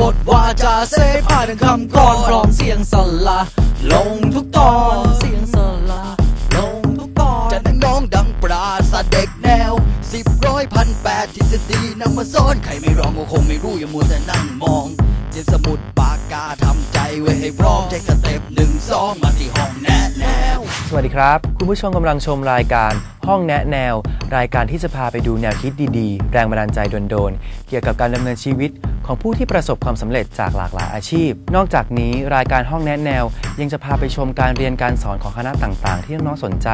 บทวาจาเสพาถึงคำกรพร้อมเสียงสละลงทุกตอนเสียงสละลงทุกตอนจะนั่งน้องดังปราศาสเด็กแนวสิบร้อยพันแปดทฤษฎีนำมาซ้อนใครไม่ร้องก็คงไม่รู้อย่ามัวแต่นั่งมองเจ็บสมุดปากกาทำใจไว้ให้พร้อมใช้สเต็ปหนึ่งสองมาที่ห้องแนะแนวสวัสดีครับ คุณผู้ชมกำลังชมรายการห้องแนะแนว รายการที่จะพาไปดูแนวคิดดีๆ แรงบันดาลใจโดนๆ เกี่ยวกับการดำเนินชีวิต ของผู้ที่ประสบความสำเร็จจากหลากหลายอาชีพ นอกจากนี้รายการห้องแนะแนว ยังจะพาไปชมการเรียนการสอนของคณะต่างๆ ที่น้องๆสนใจ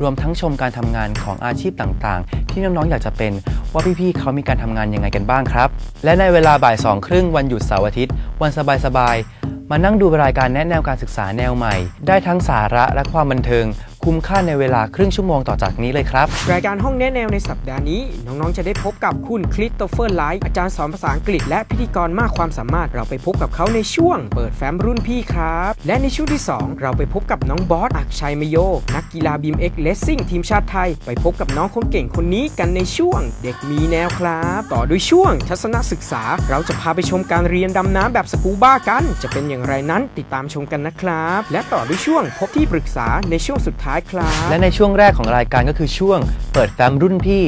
รวมทั้งชมการทำงานของอาชีพต่างๆ ที่น้องๆอยากจะเป็นว่าพี่ๆเขามีการทำงานยังไงกันบ้างครับ และในเวลาบ่ายสองครึ่งวันหยุดเสาร์อาทิตย์ วันสบายๆมานั่งดูรายการแนะแนวการศึกษาแนวใหม่ ได้ทั้งสาระและความบันเทิง คุ้มค่าในเวลาครึ่งชั่วโมงต่อจากนี้เลยครับ รายการห้องแนะแนวในสัปดาห์นี้ น้องๆ จะได้พบกับคุณคริสโตเฟอร์ไลท์อาจารย์สอนภาษาอังกฤษและพิธีกรมากความสามารถเราไปพบกับเขาในช่วง เปิดแฟ้มรุ่นพี่ครับ และในช่วงที่ 2 เราไปพบกับน้องบอสอักชัยมโย นักกีฬาบีมเอ็กเลสซิ่งทีมชาติไทย ไปพบกับน้องคนเก่งคนนี้กันในช่วง เด็กมีแนวครับ ต่อด้วยช่วงทัศนศึกษา เราจะพาไปชมการเรียนดำน้ำแบบสกูบ้ากัน จะเป็นอย่างไรนั้นติดตามชมกันนะครับ และต่อด้วยช่วงพบที่ปรึกษาในช่วงสุดท้ายครับ และในช่วงแรกของรายการก็คือช่วงเปิดแฟ้มรุ่นพี่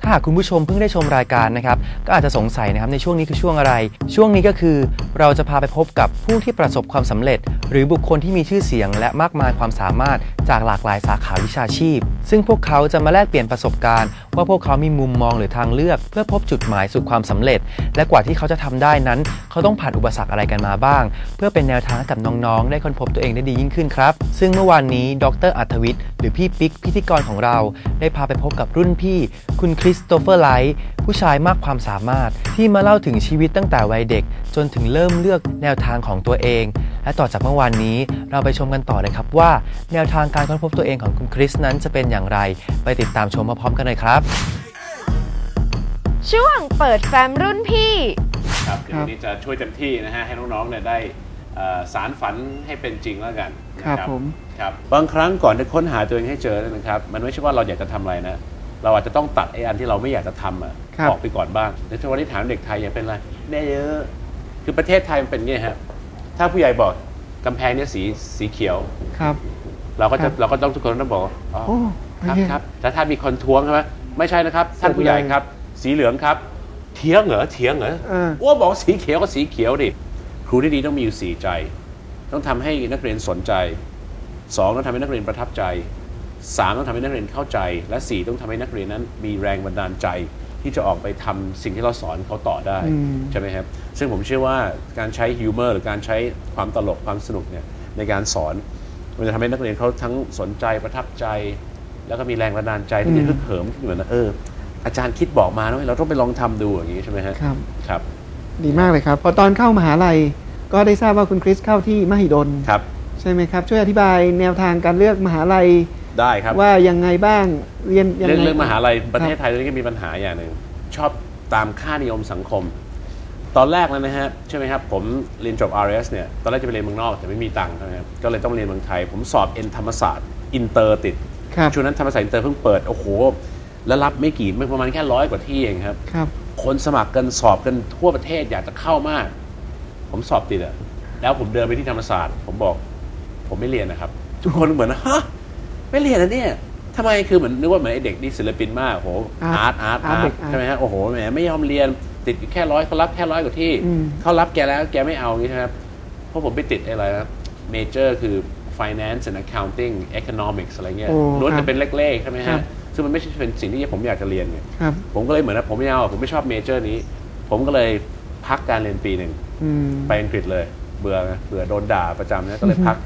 ถ้าหากคุณผู้ชมเพิ่งได้ชมรายการนะครับ ก็อาจจะสงสัยนะครับในช่วงนี้คือช่วงอะไร ช่วงนี้ก็คือเราจะพาไปพบกับผู้ที่ประสบความสำเร็จ หรือบุคคลที่มีชื่อเสียงและมากมายความสามารถ จากหลากหลายสาขาวิชาชีพ ซึ่งพวกเขาจะมาแลกเปลี่ยนประสบการณ์ ว่าพวกเขามีมุมมองหรือทางเลือก เพื่อพบจุดหมายสู่ความสำเร็จ และกว่าที่เขาจะทำได้นั้น เขาต้องผ่านอุปสรรคอะไรกันมาบ้าง เพื่อเป็นแนวทางให้กับน้องๆ ได้ค้นพบตัวเองได้ดียิ่งขึ้นครับ ซึ่งเมื่อวานนี้ ดรอัธวิทย์หรือพี่ปิ๊กพิธีกรของเรา ได้พาไปพบกับรุ่นพี่ คุณคริสโตเฟอร์ไลท์ผู้ชายมากความสามารถ ที่มาเล่าถึงชีวิตตั้งแต่วัยเด็ก จนถึงเริ่มเลือกแนวทางของตัวเอง และต่อจากเมื่อวานนี้เราไปชมกันต่อเลยครับว่า แนวทางการค้นพบตัวเองของคุณคริสนั้นจะเป็นอย่างไร ไปติดตามชมมาพร้อมกันเลยครับ ช่วงเปิดแฟ้มรุ่นพี่ ครับเดี๋ยววันนี้จะช่วยเต็มที่นะฮะให้น้องๆเนี่ยได้เอ่อสารฝันให้เป็นจริงแล้วกันนะครับผม ครับบางครั้งก่อนจะค้นหาตัวเองให้เจอเนยนะครับมันไม่ใช่ว่าเราอยากจะทำอะไรนะ เราอาจจะต้องตัดไอ้อันที่เราไม่อยากจะทำอะครับ ออกไปก่อนบ้างเดี๋ยววันนี้ถามเด็กไทยอยากเป็นอะไรแน่เยอะ คือประเทศไทยมันเป็นอย่างงี้ฮะถ้าผู้ใหญ่บอกกำแพงเนี่ยสีสีเขียว ครับ เราก็ครัจะบเราก็ต้องทุกคนต้องบอกว่าอ๋อโอ้ครับโอเคครับแล้วถ้ามีคนท้วงใช่ไหมไม่ใช่นะครับ ท่านผู้ใหญ่ครับ สีเหลืองครับ เถียงเหรอเถียงเหรอเอออ้วบอกสีเขียวก็สีเขียวดิครูที่ดีต้องมีอยู่สี่ใจ ต้องทำให้นักเรียนสนใจสองต้องทำให้นักเรียนประทับใจสามต้องทำให้นักเรียนเข้าใจ และสี่ต้องทำให้นักเรียนนั้นมีแรงบันดาลใจที่จะออกไปทำสิ่งที่เราสอนเขาต่อได้อืมใช่ไหมครับ ซึ่งผมเชื่อว่าการใช้ฮิวเมอร์หรือการใช้ความตลกความสนุกเนี่ยในการสอน มันจะทำให้นักเรียนเขาทั้งสนใจประทับใจ แล้วก็มีแรงบันดาลใจที่จะฮึกเหิมขึ้นเหมือนนะเอออาจารย์คิดบอกมานะเราต้องไปลองทำดูอย่างนี้ใช่ไหมฮะครับครับ ดีมากเลยครับ พอตอนเข้ามหาลัยก็ได้ทราบว่าคุณคริสเข้าที่มหิดลครับใช่ไหมครับ ช่วยอธิบายแนวทางการเลือกมหาลัยได้ครับว่ายังไงบ้างเรียนยังเรื่องไงเรื่องมหาลัยประเทศคไทยตอนนี้ก็มีปัญหาอย่างหนึ่งชอบตามค่านิยมสังคม ตอนแรกแล้วนะฮะใช่ไหมครับผมเรียนจบ RS เนี่ยตอนแรกจะไปเรียนเมืองนอกแต่ไม่มีตังค์นะครับก็เลยต้องเรียนเมืองไทย ผมสอบเอ็นธรรมศาสตร์อินเตอร์ติดครับช่วงนั้นธรรมศาสตร์อินเตอร์เพิ่งเปิดโอ้โหแล้วรับไม่กี่ไม่ประมาณแค่ร้อยกว่าที่เองครับครับ คนสมัครกันสอบกันทั่วประเทศอยากจะเข้ามาก ผมสอบติดอะแล้วผมเดินไปที่ธรรมศาสตร์ ผมบอก ผมไม่เรียนนะครับ ทุกคนเหมือนฮะไม่เรียนนะเนี่ยทำไมคือเหมือนนึกว่าเหมือนไอ้เด็กนี่ศิลปินมากโหอาร์ตอาร์ตอาอาร์ตร์เด็ตกอาร์ตใช่ไหมฮะโอ้โหแหมไม่ยอมเรียนติดอยู่แค่ร้อยเขารับแค่ร้อยกว่าที่อืมเขารับแกแล้วแกไม่เอาอย่างนี้ใช่ไหมครับเพราะผมไปติดอะไรนะเมเจอร์คือ finance and accounting economics อะไรเงี้ยโอ้ล้วนครัจะบเป็นเลขๆใช่ไหมครัฮะบซึ่งมันไม่ใช่เป็นสิ่งที่ผมอยากจะเรียนไงครับผมก็เลยเหมือนว่าผมไม่เอาผมไม่ชอบเมเจอร์นี้ ผมก็เลยพักการเรียนปีหนึ่งอืมไปอังกฤษเลย เบื่อไงเบื่อโดนด่าประจำนะก็เลยพัก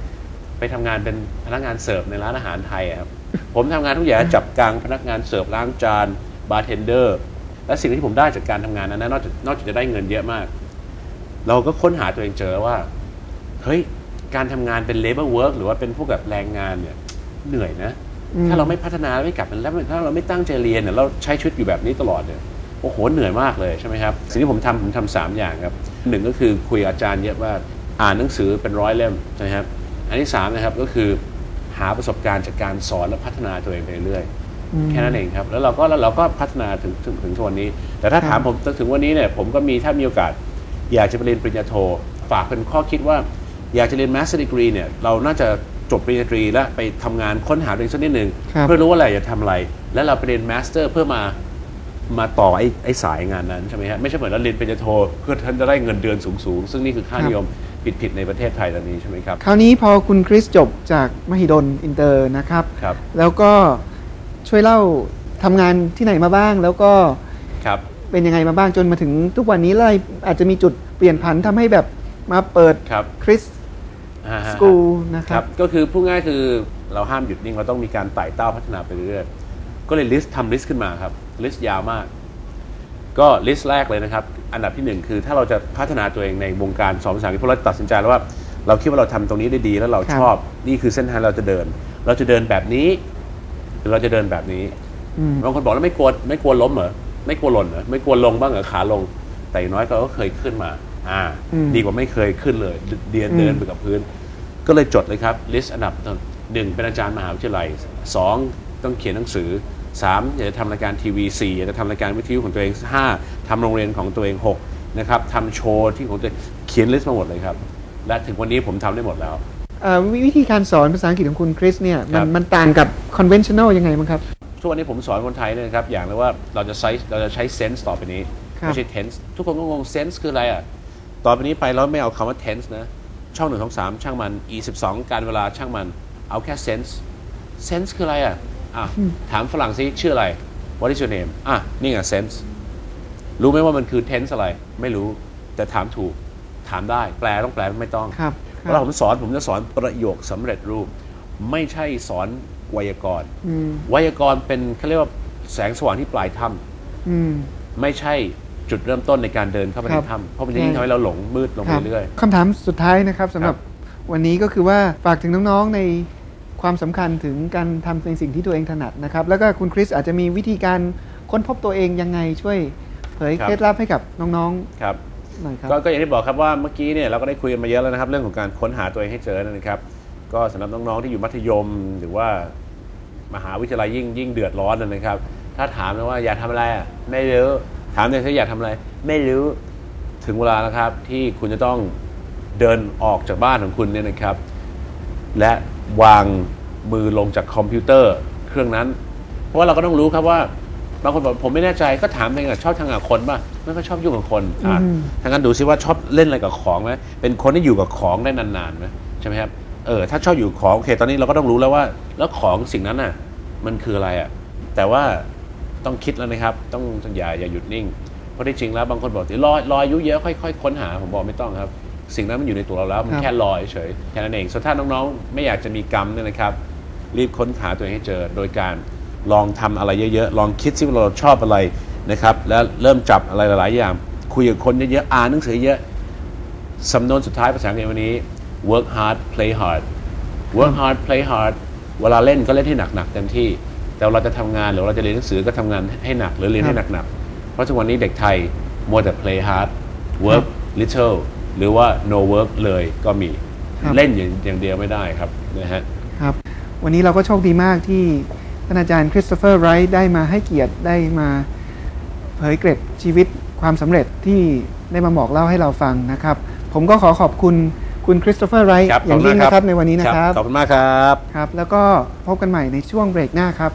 ไปทำงานเป็นพนักงานเสิร์ฟในร้านอาหารไทยอะครับผมทำงานทุกอย่างจับกลางพนักงานเสิร์ฟล้างจานบาร์เทนเดอร์ และสิ่งที่ผมได้จากการทำงานนั้นนะนอกจากนอกจากจะได้เงินเยอะมาก เราก็ค้นหาตัวเองเจอว่า เฮ้ย การทำงานเป็น labor work หรือว่าเป็นพวกแบบแรงงานเนี่ยเหนื่อยนะอืมถ้าเราไม่พัฒนาไม่กลับมันแล้วถ้าเราไม่ตั้งใจเรียนเนี่ยเราใช้ชีวิตอยู่แบบนี้ตลอดเนี่ยโอ้โหเหนื่อยมากเลยใช่ไหมครับ สิ่งที่ผมทำผมทำสามอย่างครับหนึ่งก็คือคุยกับอาจารย์เยอะมากอ่านหนังสือเป็นร้อยเล่มนะครับ อันที่สามนะครับก็คือหาประสบการณ์จากการสอนและพัฒนาตัวเองไปเรื่อยๆ แค่นั้นเองครับ แล้วเราก็แล้วเราก็พัฒนาถึงถึงถึงทุกวันนี้ แต่ถ้าถามผมถึงวันนี้เนี่ยผมก็มีถ้ามีโอกาส อยากจะไปเรียนปริญญาโท ฝากเป็นข้อคิดว่า อยากจะเรียน master degree เนี่ยเราน่าจะจบปริญญาตรีแล้วไปทำงานค้นหาตัวเองสักนิดหนึ่งครับเพื่อรู้ว่าอะไรอยากทำอะไร แล้วเราไปเรียน master เพื่อมามาต่อไอ้ไอ้สายงานนั้นใช่ไหมฮะไม่ใช่เหมือนเราเรียนปริญญาโทเพื่อท่านจะได้เงินเดือนสูงๆ ซึ่งนี่คือค่านิยมผิดๆในประเทศไทยตอนนี้ใช่ไหมครับ คราวนี้พอคุณคริสจบจากมหิดลอินเตอร์นะครับครับแล้วก็ ช่วยเล่าทำงานที่ไหนมาบ้าง แล้วก็ครับเป็นยังไงมาบ้างจนมาถึงทุกวันนี้เลยอาจจะมีจุดเปลี่ยนผันทำให้แบบมาเปิดครับคริสอ่าฮะสกูลนะคครัรับบก็คือพูดง่ายคือเราห้ามหยุดนิ่งเราต้องมีการไต่เต้าพัฒนาไปเรื่อยๆก็เลยลิสต์ทำลิสต์ขึ้นมาครับลิสต์ยาวมาก ก็ลิสต์แรกเลยนะครับ อันดับที่หนึ่งคือถ้าเราจะพัฒนาตัวเองในวงการสอนภาษาอังกฤษเพราะเราตัดสินใจแล้วว่า เราคิดว่าเราทำตรงนี้ได้ดีแล้วเราครับชอบนี่คือเส้นทางเราจะเดิน เราจะเดินแบบนี้ หรือเราจะเดินแบบนี้อืมบางคนบอกแล้วไม่กลัวไม่กลัวล้มเหรอไม่กลัวหล่นเหรอไม่กลัวลงบ้างเหรอขาลง แต่อย่างน้อยเราก็เคยขึ้นมา อ่าอืมดีกว่าไม่เคยขึ้นเลย เดินอืมเดินไปกับพื้น ก็เลยจดเลยครับลิสต์อันดับหนึ่งเป็นอาจารย์มหาวิทยาลัยสองต้องเขียนหนังสือสามอยากจะทำรายการทีวีสี่อยากจะทำรายการวิทยุของตัวเองห้าทำโรงเรียนของตัวเองหกนะครับทำโชว์ที่ของตัวเองเขียนลิสต์มาหมดเลยครับ และถึงวันนี้ผมทำได้หมดแล้วเอ่อวิวิธีการสอนภาษาอังกฤษของคุณคริสเนี่ยมัครันบมันต่างกับ conventional ยังไงบ้างครับ ทุกวันนี้ผมสอนคนไทยเนี่ยนะครับ อย่างเลยว่าเราจะใช้เราจะใช้ sense ต่อไปนี้ ครับ ไม่ใช่ tense ทุกคนก็งง sense คืออะไรอะต่อไปนี้ไปเราไม่เอาคำว่า tense นะ ช่องหนึ่งสองสามช่างมัน e สิบสองการเวลาช่างมัน เอาแค่ sense sense คืออะไรอะอะถามฝรั่งซิชื่ออะไร what is your name อะนี่ไง sense รู้ไหมว่ามันคือ tense อะไร ไม่รู้แต่ถามถูกถามได้ แปลต้องแปลไม่ต้อง ครับเวลาผมสอนผมจะสอนประโยคสำเร็จรูป ไม่ใช่สอน ไวยากรณ์อืมไวยากรณ์เป็นเขาเรียกว่าแสงสว่างที่ปลายถ้อืมำไม่ใช่จุดเริ่มต้นในการเดินเข้าไปคในรับถ้ำเพราะมันจะยิ่งทำให้เราหลงมืดลงคไปรับเรื่อย คำถามสุดท้ายนะครับสำหรับวันนี้ก็คือว่าฝากถึงน้องๆในความสำคัญถึงการทำในสิ่งที่ตัวเองถนัดนะครับ แล้วก็คุณคริสอาจจะมีวิธีการค้นพบตัวเองยังไงช่วยเผยเคล็ดลับให้กับน้องครับ ๆหน่อยครับ ก็ก็อย่างที่บอกครับว่าเมื่อกี้เนี่ยเราก็ได้คุยกันมาเยอะแล้วนะครับ เรื่องของการค้นหาตัวเองให้เจอนะครับ ก็สำหรับน้องๆที่อยู่มัธยม หรือว่า มหาวิทยาลัยยิ่งยิ่งเดือดร้อนนะครับ ถ้าถามนะว่าอยากทำอะไรอะไม่รู้ถามเลยถ้าอยากทำอะไร ไม่รู้ถึงเวลาแล้วครับที่คุณจะต้องเดินออกจากบ้านของคุณเนี่ยนะครับ และวางมือลงจากคอมพิวเตอร์เครื่องนั้น เพราะว่าเราก็ต้องรู้ครับว่าบางคนบอกผมไม่แน่ใจก็ถามเองอะชอบทางกับคนป่ะไม่ค่อยชอบยุ่งกับคนอะอืมทางนั้นดูซิว่าชอบเล่นอะไรกับของไหมเป็นคนที่อยู่กับของได้นานๆไหมใช่ไหมครับ เออถ้าชอบอยู่กับของโอเค ตอนนี้เราก็ต้องรู้แล้วว่า แล้วของสิ่งนั้นน่ะ มันคืออะไรอะ แต่ว่าต้องคิดแล้วนะครับ ต้องอย่าอย่าหยุดนิ่ง เพราะที่จริงแล้วบางคนบอกรอรออายุเยอะค่อยๆค้นหาผมบอกไม่ต้องครับ สิ่งนั้นมันอยู่ในตัวเราแล้ว มันครับแค่รอเฉยๆแค่นั้นเองส่วนถ้าน้องๆ ไม่อยากจะมีกรรมเนี่ยนะครับ รีบค้นหาตัวเองให้เจอ โดยการลองทำอะไรเยอะๆลองคิดซิว่าเราชอบอะไรนะครับ แล้วเริ่มจับอะไรหลายๆอย่างคุยกับคนเยอะๆอ่านหนังสือเยอะสำนวนสุดท้ายภาษาอังกฤษวันนี้ work hard play hard work hard play hard เวลาเล่นก็เล่นให้หนักๆเต็มที่ แต่เวลาจะทำงานหรือเราจะเรียนหนังสือก็ทำงานให้หนักหรือเรียนให้หนักๆ เพราะทุกวันนี้เด็กไทยมัวแต่ play hard work little หรือว่า no work เลยก็มีครับเล่นอย่างอย่างเดียวไม่ได้ครับนะฮะครับวันนี้เราก็โชคดีมากที่ท่านอาจารย์คริสโตเฟอร์ไรท์ได้มาให้เกียรติได้มาเผยเกร็ดชีวิตความสำเร็จที่ได้มาบอกเล่าให้เราฟังนะครับ ผมก็ขอขอบคุณ คุณคริสโตเฟอร์ไรท์ครับอย่างยิ่งขอบคุณมากนะครับในวันนี้นะครับ ขอบคุณมากครับครับ แล้วก็พบกันใหม่ในช่วงเบรกหน้าครับ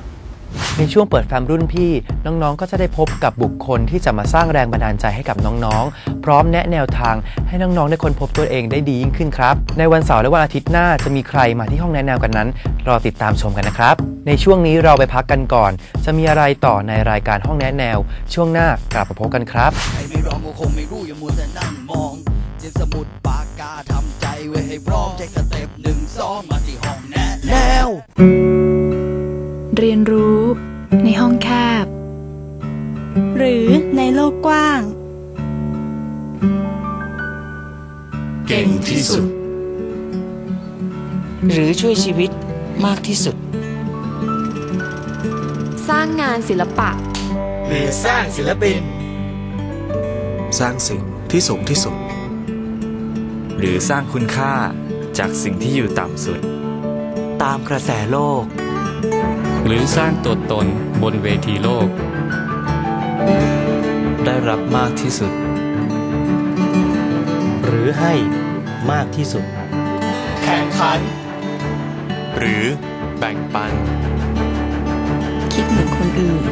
ในช่วงเปิดแฟมรุ่นพี่ น้องๆ ก็จะได้พบกับบุคคลที่จะมาสร้างแรงบันดาลใจให้กับน้องๆ พร้อมแนะแนวทางให้น้องๆ ได้ค้นพบตัวเองได้ดียิ่งขึ้นครับ ในวันเสาร์และวันอาทิตย์หน้าจะมีใครมาที่ห้องแนะแนวกันนั้น รอติดตามชมกันนะครับ ในช่วงนี้เราไปพักกันก่อน จะมีอะไรต่อในรายการห้องแนะแนว ช่วงหน้ากลับมาพบกันครับใครไม่ร้องก็คงไม่รู้อย่ามัวแต่นั่งมองเตรียมสมุดปากกาทำใจ ไว้ให้พร้อมใช้สเต็ปหนึ่งสองมาที่ห้องแนะแนว เรียนรู้ในห้องแคบ หรือในโลกกว้าง เก่งที่สุด หรือช่วยชีวิตมากที่สุด สร้างงานศิลปะ หรือสร้างศิลปิน สร้างสิ่งที่สูงที่สุด หรือสร้างคุณค่าจากสิ่งที่อยู่ต่ำสุด ตามกระแสโลก หรือสร้างตัวตนบนเวทีโลก ได้รับมากที่สุดรือให้มากที่สุด แข่งขัน หรือแบ่งปัน คิดเหมือนคนอื่น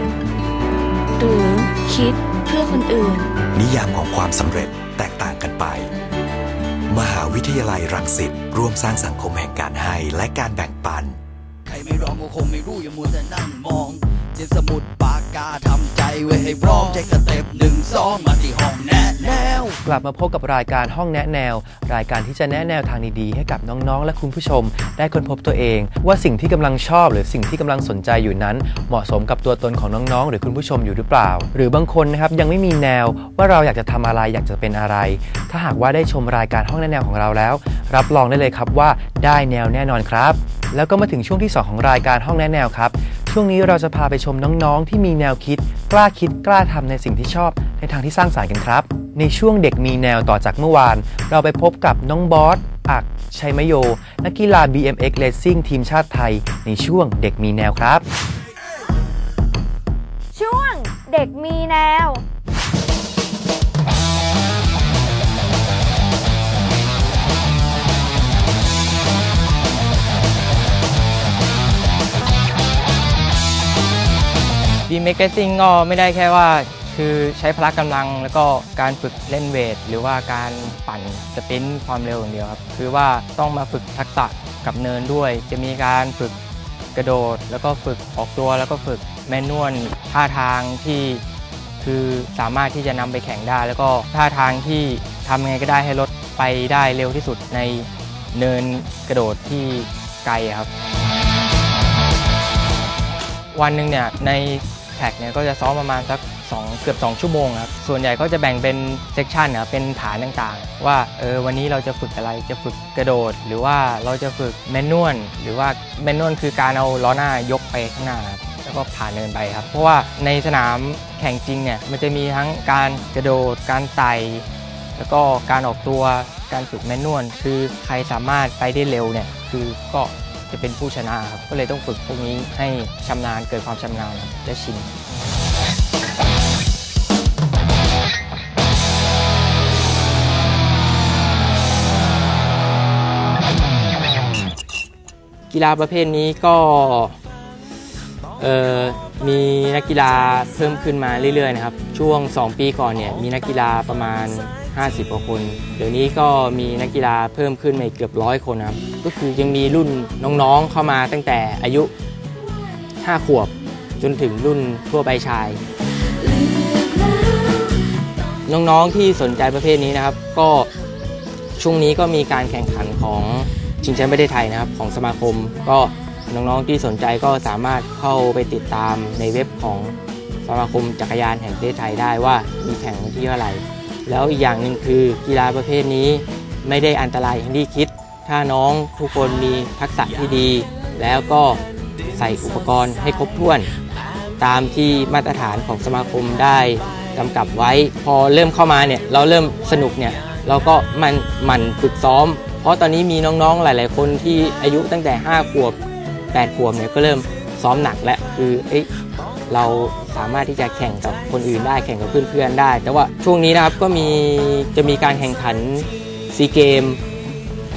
หรือคิดเพื่อคนอื่น นิยามของความสำเร็จแตกต่างกันไปมหา วิทยาลัยรังสิตร่วมสร้างสังคมแห่งการให้และการแบ่งปัน ใครไม่ร้องก็คงไม่รู้อย่ามัวแต่นั่งมองเจนสมุดปา กาทำใจไว้ให้พร้อมใจสเต็ปหนึ่งสองมาที่ห้องแนะแนว กลับมาพบกับรายการห้องแนะแนว รายการที่จะแนะแนวทางดีๆ ให้กับน้องๆ และคุณผู้ชม ได้ค้นพบตัวเอง ว่าสิ่งที่กำลังชอบ หรือสิ่งที่กำลังสนใจอยู่นั้น เหมาะสมกับตัวตนของน้องๆ หรือคุณผู้ชมอยู่หรือเปล่า หรือบางคนนะครับยังไม่มีแนวว่าเราอยากจะทำอะไรอยากจะเป็นอะไร ถ้าหากว่าได้ชมรายการห้องแนะแนวของเราแล้ว รับรองได้เลยครับว่าได้แนวแน่นอนครับ แล้วก็มาถึงช่วงที่ 2 ของรายการห้องแนะแนวครับ ช่วงนี้เราจะพาไปชมน้องๆ ที่มีแนวคิด กล้าคิดกล้าทำในสิ่งที่ชอบ ในทางที่สร้างสรรค์กันครับ ในช่วงเด็กมีแนวต่อจากเมื่อวาน เราไปพบกับน้องบอสอัก ชัยมโย นักกีฬา BMX Racing ทีมชาติไทย ในช่วงเด็กมีแนวครับ ช่วงเด็กมีแนว ดีเมกซิ่งก็ไม่ได้แค่ว่าคือใช้พละกำลังแล้วก็การฝึกเล่นเวท หรือว่าการปั่นสปินความเร็วอย่างเดียวครับ คือว่าต้องมาฝึกทักษะกับเนินด้วย จะมีการฝึกกระโดด แล้วก็ฝึกออกตัวแล้วก็ฝึกแมนนวลท่าทางที่คือสามารถที่จะนำไปแข่งได้ แล้วก็ท่าทางที่ทำยังไงก็ได้ให้รถไปได้เร็วที่สุดในเนินกระโดดที่ไกลครับ วันหนึ่งเนี่ยใน แท็กเนี่ยก็จะซ้อมประมาณสัก2เกือบ 2 ชั่วโมงครับ ส่วนใหญ่ก็จะแบ่งเป็นเซกชันนะเป็นฐานต่างๆ ว่าเออวันนี้เราจะฝึกอะไรจะฝึกกระโดด หรือว่าเราจะฝึกแมนนวลหรือว่าแมนนวลคือการเอาล้อหน้ายกไปข้างหน้าครับแล้วก็ผ่านเนินไปครับ เพราะว่าในสนามแข่งจริงเนี่ยมันจะมีทั้งการกระโดดการไต่แล้วก็การออกตัวการฝึกแมนนวลคือใครสามารถไปได้เร็วเนี่ยคือก็ จะเป็นผู้ชนะครับก็เลยต้องฝึกพวกนี้ให้ชำนาญเกิดความชำนาญและชินกีฬาประเภทนี้ก็มีนักกีฬาเพิ่มขึ้นมาเรื่อยๆนะครับ ช่วง 2 ปีก่อนเนี่ยมีนักกีฬาประมาณ 50กว่าคน เดี๋ยวนี้ก็มีนักกีฬาเพิ่มขึ้นมาเกือบร้อยคนครับ ก็คือยังมีรุ่นน้องๆเข้ามาตั้งแต่อายุ 5 ขวบ จนถึงรุ่นทั่วไปชาย น้องๆที่สนใจประเภทนี้นะครับ ก็ช่วงนี้ก็มีการแข่งขันของชิงแชมป์ประเทศไทยนะครับ ของสมาคมก็น้องๆที่สนใจก็สามารถเข้าไปติดตามในเว็บของสมาคมจักรยานแห่งประเทศไทยได้ว่ามีแข่งวันที่เท่าไหร่ แล้วอีกอย่างหนึ่งคือกีฬาประเภทนี้ไม่ได้อันตรายอย่างที่คิด ถ้าน้องทุกคนมีทักษะที่ดี แล้วก็ใส่อุปกรณ์ให้ครบถ้วน ตามที่มาตรฐานของสมาคมได้กำกับไว้ พอเริ่มเข้ามาเนี่ยเราเริ่มสนุกเนี่ยเราก็มันมันฝึกซ้อม เพราะตอนนี้มีน้องๆหลาย ๆ คนที่อายุตั้งแต่ 5 ขวบ 8 ขวบเนี่ยก็เริ่มซ้อมหนักแล้วคือ เราสามารถที่จะแข่งกับคนอื่นได้แข่งกับเพื่อนๆได้ แต่ว่าช่วงนี้นะครับก็มีจะมีการแข่งขันซีเกม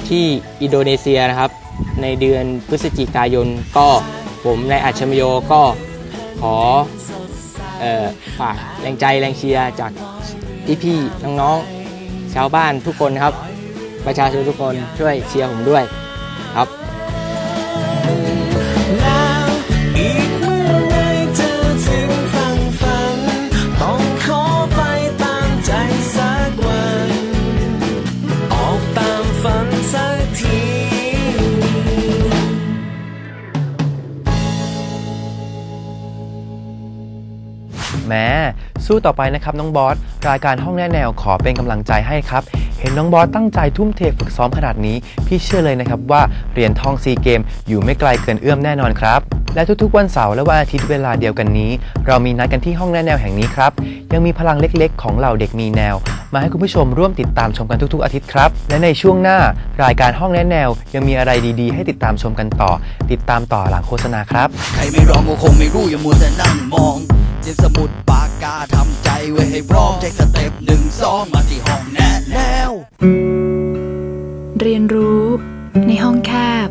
ที่อินโดนีเซียนะครับ ในเดือนพฤศจิกายนก็ผมในอัจฉมโยก็ขอเออฝากแรงใจแรงเชียร์จากพี่ๆน้องๆชาวบ้านทุกคนครับ ประชาชนทุกคนช่วยเชียร์ผมด้วยครับ สู้ต่อไปนะครับน้องบอสรายการห้องแน่แนวขอเป็นกำลังใจให้ครับ เห็นน้องบอสตั้งใจทุ่มเทฝึกซ้อมขนาดนี้ พี่เชื่อเลยนะครับว่าเหรียญทองซีเกมอยู่ไม่ไกลเกินเอื้อมแน่นอนครับ และทุกๆวันเสาร์และวันอาทิตย์เวลาเดียวกันนี้ เรามีนัดกันที่ห้องแน่แนวแห่งนี้ครับยังมีพลังเล็กๆ ของเหล่าเด็กมีแนว มาให้คุณผู้ชมร่วมติดตามชมกันทุกๆอาทิตย์ครับ และในช่วงหน้ารายการห้องแน่แนว ยังมีอะไรดีๆ ให้ติดตามชมกันต่อ ติดตามต่อหลังโฆษณาครับ ใครไม่ร้องก็คงไม่รู้อย่ามัวแต่นั่งมองเจ็บสมุดป กกาทำใจไว้ให้พร้อมใจสเต็ปหนึ่งสองมาที่ห้องแนะแนว เรียนรู้ในห้องแคบ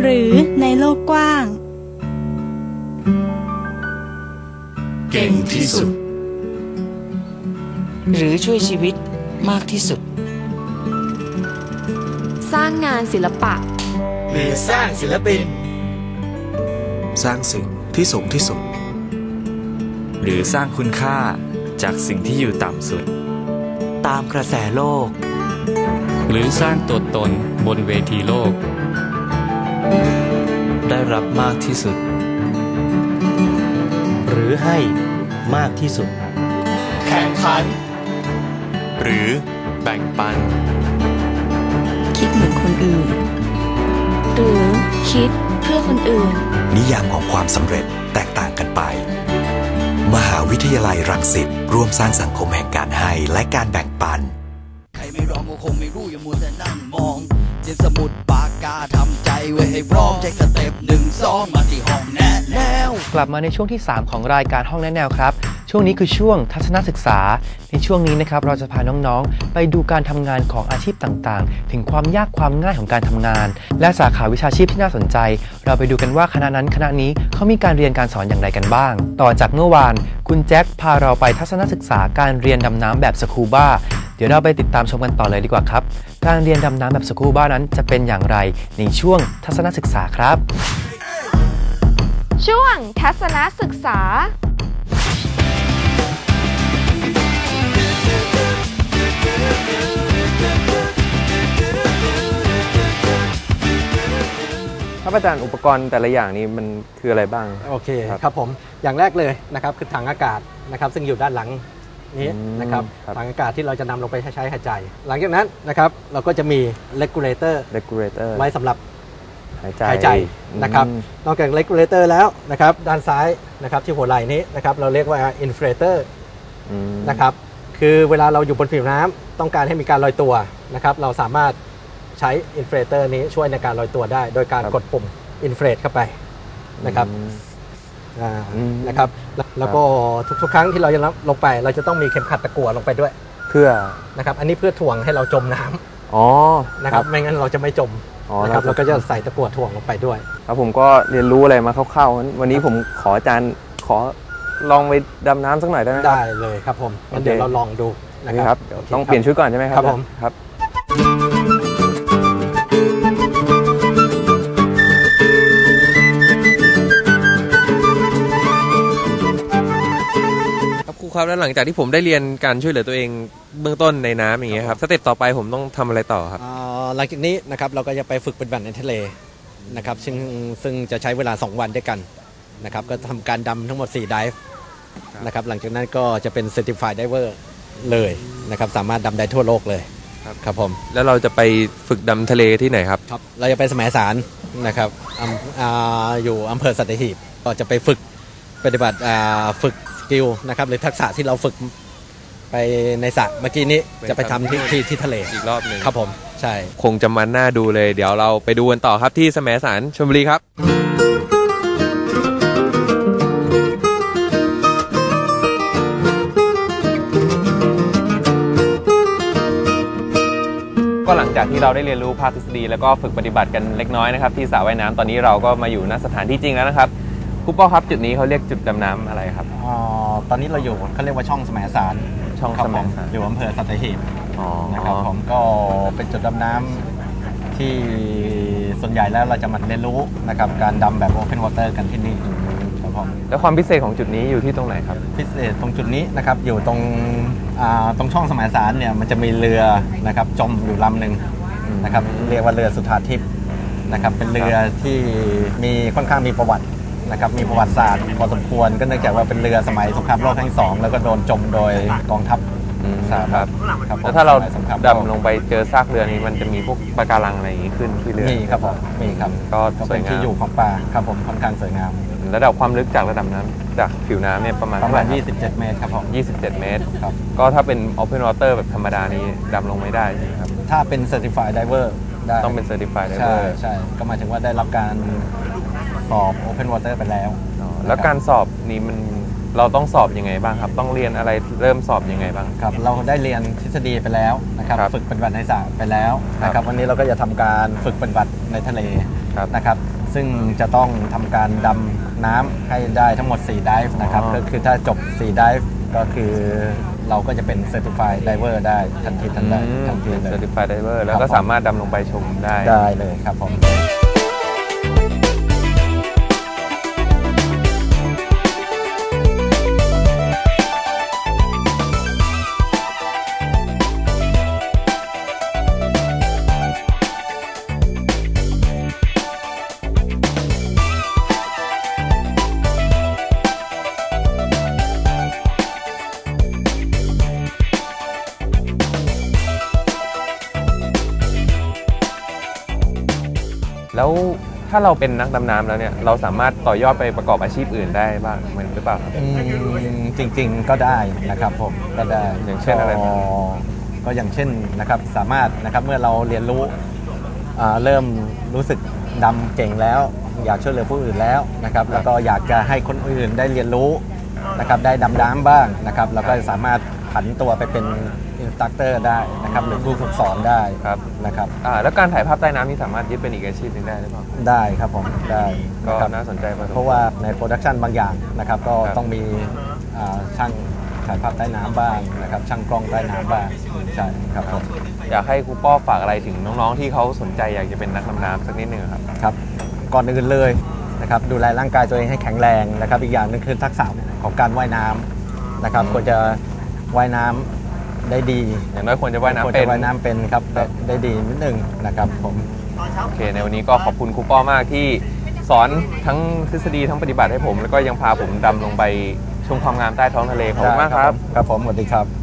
หรือในโลกกว้าง เก่งที่สุด หรือช่วยชีวิตมากที่สุด สร้างงานศิลปะ หรือสร้างศิลปิน สร้างสิ่งที่สูงที่สุด หรือสร้างคุณค่าจากสิ่งที่อยู่ต่ำสุด ตามกระแสโลก หรือสร้างตัวตนบนเวทีโลก ได้รับมากที่สุด หรือให้มากที่สุด แข่งขัน หรือแบ่งปัน คิดเหมือนคนอื่น หรือคิดเพื่อคนอื่น นิยามของความสำเร็จแตกต่างกันไป มหาวิทยาลัยรังสิตร่วมสร้างสังคมแห่งการให้และการแบ่งปัน ใครไม่ร้องก็คงไม่รู้อย่ามัวแต่นั่งมอง เจนสมุดปากกาทำใจไว้ให้พร้อมใช้สเต็ปหนึ่งสองมาที่ห้องแนะ กลับมาในช่วงที่ 3 ของรายการห้องแนะแนวครับ ช่วงนี้คือช่วงทัศนศึกษา ในช่วงนี้นะครับเราจะพาน้องๆ ไปดูการทำงานของอาชีพต่างๆ ถึงความยากความง่ายของการทำงาน และสาขาวิชาชีพที่น่าสนใจ เราไปดูกันว่าคณะนั้นคณะนี้เขามีการเรียนการสอนอย่างไรกันบ้าง ต่อจากเมื่อวาน คุณแจ็คพาเราไปทัศนศึกษาการเรียนดำน้ำแบบสคูบ้าเดี๋ยวเราไปติดตามชมกันต่อเลยดีกว่าครับ การเรียนดำน้ำแบบสคูบ้านั้นจะเป็นอย่างไรในช่วงทัศนศึกษาครับ ช่วงทัศนศึกษา ครับอาจารย์อุปกรณ์แต่ละอย่างนี้มันคืออะไรบ้าง โอเคครับผมอย่างแรกเลยนะครับคือถังอากาศนะครับซึ่งอยู่ด้านหลังนี้อืมนะครับครับ ถังอากาศที่เราจะนำลงไปใช้หายใจ หลังจากนั้นนะครับเราก็จะมี regulator regulator ไว้สำหรับ หายใจหายใจนะครับอืมนอกจาก regulator แล้วนะครับด้านซ้ายนะครับที่หัวไหล่นี้นะครับเราเรียกว่า inflator อืมนะครับคือเวลาเราอยู่บนผิวน้ำต้องการให้มีการลอยตัวนะครับเราสามารถใช้ inflator นี้ช่วยในการลอยตัวได้ โดยการกดปุ่ม inflate เข้าไปนะครับอ่านะครับแล้วแล้วก็ทุกๆ ครั้งที่เราจะลงไป เราจะต้องมีเข็มขัดตะกั่วลงไปด้วย เพื่อนะครับอันนี้เพื่อถ่วงให้เราจมน้ำอ๋อนะครับไม่งั้นเราจะไม่จม อ๋อนะครับเราเราก็จะใส่ตะกั่วถ่วงลงไปด้วย ครับผมก็เรียนรู้อะไรมาคร่าวๆงั้นวันนี้ผมขออาจารย์ขอลองไปดำน้ำสักหน่อยได้ไหมครับ ได้เลยครับผมงั้นเดี๋ยวเราลองดูนะนี่คครัรับบโคต้องเปลี่ยนชุดก่อนใช่ไหมครับครับผม ครับ ครับครูครับแล้วหลังจากที่ผมได้เรียนการช่วยเหลือตัวเองเบื้องต้นในน้ำอย่างเงี้ยครับสเต็ปต่อไปผมต้องทำอะไรต่อครับอ่าหลังจากนี้นะครับเราก็จะไปฝึกปฏิบัติในทะเลนะครับซึ่งซึ่งจะใช้เวลา 2 วันด้วยกันนะครับก็ทำการดำทั้งหมด4 dive นะครับหลังจากนั้นก็จะเป็น certified diver เลยนะครับสามารถดำได้ทั่วโลกเลยครับผมแล้วเราจะไปฝึกดำทะเลที่ไหนครับครับเราจะไปสมัยสารนะครับอำอ่าอยู่อำเภอสัตหีบก็จะไปฝึกปฏิบัติอ่าฝึกส กิลนะครับหรือทักษะที่เราฝึกไปในสระเมื่อกี้นี้จะไปทำที่ที่ที่ทะเลอีกรอบหนึ่งครับผมใช่คงจะมันน่าดูเลย เดี๋ยวเราไปดูกันต่อครับที่แสมสารชลบุรีครับก็หลังจากที่เราได้เรียนรู้ภาคทฤษฎีแล้วก็ฝึกปฏิบัติกันเล็กน้อยนะครับที่สระว่ายน้ำตอนนี้เราก็มาอยู่ณสถานที่จริงแล้วนะครับ ครูป้อครับจุดนี้เขาเรียกจุดดำน้ำอะไรครับ อ๋อตอนนี้เราอยู่เขาเรียกว่าช่องสมัยสารช่องครับสมัยสารผอยู่อำเภอสัตหีบอ๋อนะครับผมก็เป็นจุดดำน้ำที่ส่วนใหญ่แล้วเราจะมาเรียนรู้นะครับการดำแบบ Open Water กันที่นี่ครับผมแล้วความพิเศษของจุดนี้อยู่ที่ตรงไหนครับ พิเศษตรงจุดนี้นะครับอยู่ตรงอ่าตรงช่องสมัยสารเนี่ยมันจะมีเรือนะครับจมอยู่ลำหนึ่ง นะครับเรียกว่าเรือสุธาทิพย์นะครับเป็นเรือที่มีค่อนข้างมีประวัติ นะครับมีประวัติศาสตร์พอสมควรก็เนื่องจากว่าเป็นเรือสมัยสงครามโลกครั้งที่สองแล้วก็โดนจมโดยกองทัพสหรัฐครับผมแล้วถ้าเราสมัยสงครามโดำลงไปเจอซากเรือนี้มันจะมีพวกปะการังอะไรอย่างนี้ขึ้นที่เรือ มีครับผมมีครับก็ก็สวเป็ยนงาที่มอยู่ของปลาครับผมค่อนข้างสวยงาม ระดับความลึกจากระดับน้ำจากผิวน้ำเนี่ยประมาณประมาณ เท่ไหคบ27 เมตรครับผม27 เมตร ครับ ก็ถ้าเป็น Open Water แบบธรรมดานี้ดำลงไม่ได้ใช่ไหมครับ ถ้าเป็น Certified Diver ได้ต้องเป็น Certified ใช่ Diver ใช่ ก็หมายถึงว่าได้รับการส อบ Open Water ไปแล้ว แล้วการสอบนี้มันเราต้องสอบยังไงบ้างครับ ต้องเรียนอะไรเริ่มสอบยังไงบ้าง ครับเราได้เรียนทฤษฎีไปแล้วนะครับครับฝึกปฏิบัติในสระไปแล้วครับนะครับวันนี้เราก็จะทำการฝึกปฏิบัติในทะเลนะครับซึ่งจะต้องทำการดำน้ำให้ได้ทั้งหมด4 dive นะครับก็คือถ้าจบ4 dive ก็คือเราก็จะเป็น certified diver ได้ทันทีทันใดทันทีเลย Certified Diver แล้วก็ครับผมสามารถดำลงไปชมได้ได้เลยครับผม ถ้าเราเป็นนักดำน้ำแล้วเนี่ยเราสามารถต่อยอดไปประกอบอาชีพอื่นได้บ้างมันหรือเปล่าครับ อืมจริงๆก็ได้นะครับผมก็ได้อย่างเช่นอะไรบ้าง ก็ก็อย่างเช่นนะครับสามารถนะครับเมื่อเราเรียนรู้อ่าเริ่มรู้สึกดำเก่งแล้ว อยากช่วยเหลือผู้อื่นแล้วนะครับแล้วก็อยากจะให้คนอื่นได้เรียนรู้นะครับได้ดำน้ำบ้างนะครับแล้วก็สามารถผันตัวไปเป็น อินสตัคเตอร์ได้นะครับหรือผู้ฝึกสอนได้นะครับอ่าแล้วการถ่ายภาพใต้น้ำนี่สามารถยึดเป็นอีกอาชีพหนึ่งได้หรือเปล่าได้ครับผมได้ก็ะครับน่าสนใจพอสมควรเพราะว่าในโปรดักชันบางอย่างนะครับก็ครับ ต้องมีอ่าช่างถ่ายภาพใต้น้ำบ้างนะครับช่างกล้องใต้น้ำบ้างใช่ครับผม อยากให้ครูป้อฝากอะไรถึงน้องๆที่เขาสนใจอยากจะเป็นนักดำน้ำสักนิดหนึ่งครับ ครับก่อนอื่นเลยนะครับดูแลร่างกายตัวเองให้แข็งแรงนะครับ อีกอย่างหนึงคือทักษะของการว่ายน้ำนะครับควรจะว่ายน้ำ ได้ดีอย่างน้อยควรจะว่ายน้ำควรเป็น จะว่ายน้ำเป็นครับได้ได้ดีนิดนึงนะครับผมโอเคในวันนี้ก็ขอบคุณครูป้อมากที่สอนทั้งทฤษฎีทั้งปฏิบัติให้ผม แล้วก็ยังพาผมดำลงไปชมความงามใต้ท้องทะเลขอบคุณมากครับ ครับผมสวัสดีครับ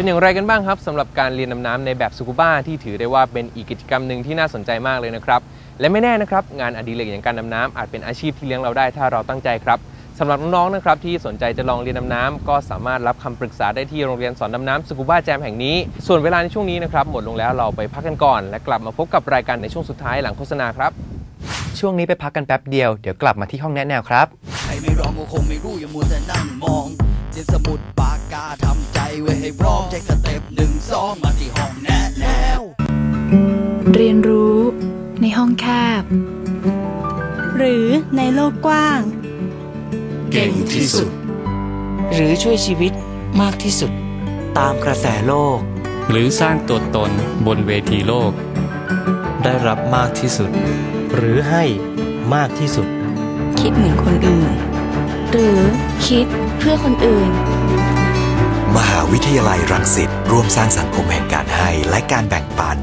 เป็นอย่างไรกันบ้างครับสำหรับการเรียนดำน้ำในแบบสกูบ้าที่ถือได้ว่าเป็นอีกกิจกรรมหนึ่งที่น่าสนใจมากเลยนะครับและไม่แน่นะครับงานอดิเรกอย่างการดำน้ำอาจเป็นอาชีพที่เลี้ยงเราได้ถ้าเราตั้งใจครับสำหรับน้องๆนะครับที่สนใจจะลองเรียนดำน้ำก็สามารถรับคำปรึกษาได้ที่โรงเรียนสอนดำน้ำสกูบ้าแจมแห่งนี้ ส่วนเวลาในช่วงนี้นะครับหมดลงแล้วเราไปพักกันก่อน และกลับมาพบกับรายการในช่วงสุดท้ายหลังโฆษณาครับช่วงนี้ไปพักกันแป๊บเดียวเดี๋ยวกลับมาที่ห้องแนะแนวครับใครไม่ร้องก็คงไม่รู้อย่ามัวแต่นั่งมองเขียนสมุดปา กกาทำใจไว้ให้พร้อมใช้สเต็ปหนึ่งสองมาที่ห้องแนะแนว เรียนรู้ในห้องแคบ หรือในโลกกว้าง เก่งที่สุด หรือช่วยชีวิตมากที่สุด ตามกระแสโลก หรือสร้างตัวตนบนเวทีโลก ได้รับมากที่สุด หรือให้มากที่สุด คิดเหมือนคนอื่น หรือคิดเพื่อคนอื่น มหาวิทยาลัยรังสิตร่วมสร้างสังคมแห่งการให้และการแบ่งปัน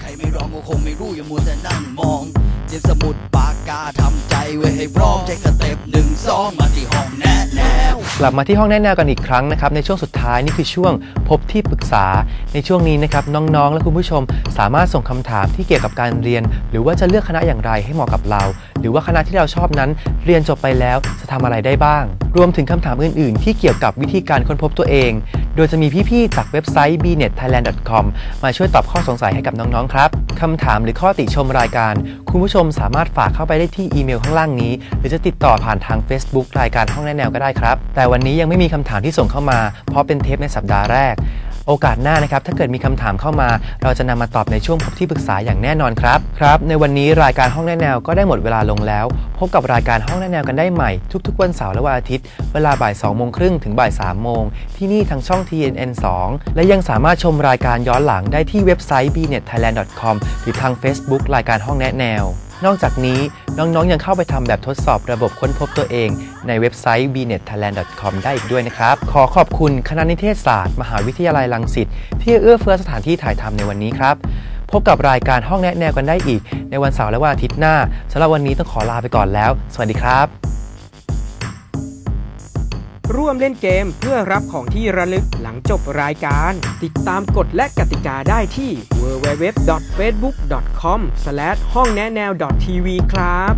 ใครไม่ร้องก็คงไม่รู้อย่ามัวแต่นั่งมองเจ็บสมุดปากกาท ไว้ให้พร้อมใช้สเต็ปหนึ่งสองมาที่ห้องแนะแนวกลับมาที่ห้องแนะแนวกันอีกครั้งนะครับในช่วงสุดท้ายนี่คือช่วงพบที่ปรึกษา ในช่วงนี้นะครับน้องๆ และคุณผู้ชม สามารถส่งคำถามที่เกี่ยวกับการเรียน หรือว่าจะเลือกคณะอย่างไรให้เหมาะกับเรา หรือว่าคณะที่เราชอบนั้น เรียนจบไปแล้วจะทำอะไรได้บ้าง รวมถึงคำถามอื่น ๆ ที่เกี่ยวกับวิธีการค้นพบตัวเอง โดยจะมีพี่ๆ จากเว็บไซต์ bnetthailand.com มาช่วยตอบข้อสงสัยให้กับน้องๆ ครับ คำถามหรือข้อติชมรายการ คุณผู้ชมสามารถฝากเข้าไปได้ที่อีเมลข้างล่างนี้ หรือจะติดต่อผ่านทาง Facebook รายการห้องแนแนวก็ได้ครับ แต่วันนี้ยังไม่มีคำถามที่ส่งเข้ามา เพราะเป็นเทปในสัปดาห์แรก โอกาสหน้านะครับถ้าเกิดมีคำถามเข้ามา เราจะนำมาตอบในช่วงพบที่ปรึกษาอย่างแน่นอนครับครับ ในวันนี้รายการห้องแนะแนวก็ได้หมดเวลาลงแล้ว พบกับรายการห้องแนะแนวกันได้ใหม่ทุก ๆ วันเสาร์และวันอาทิตย์ เวลาบ่าย2โมงครึ่งถึงบ่าย3โมงที่นี่ทางช่อง TNN 2 และยังสามารถชมรายการย้อนหลังได้ที่เว็บไซต์ bnetthailand.com หรือทาง Facebook รายการห้องแนะแนว นอกจากนี้น้องๆยังเข้าไปทำแบบทดสอบระบบค้นพบตัวเอง ในเว็บไซต์ bnetthailand.com ได้อีกด้วยนะครับ ขอขอบคุณคณะนิเทศศาสตร์ มหาวิทยาลัยลังสิตที่เอื้อเฟื้อสถานที่ถ่ายทำในวันนี้ครับ พบกับรายการห้องแนะแนวกันได้อีก ในวันเสาร์และวันอาทิตย์หน้าสำหรับวันนี้ต้องขอลาไปก่อนแล้ว สวัสดีครับ ร่วมเล่นเกมเพื่อรับของที่ระลึกหลังจบรายการ ติดตามกฎและกติกาได้ที่ www.facebook.com ห้องแนะแนว .tv ครับ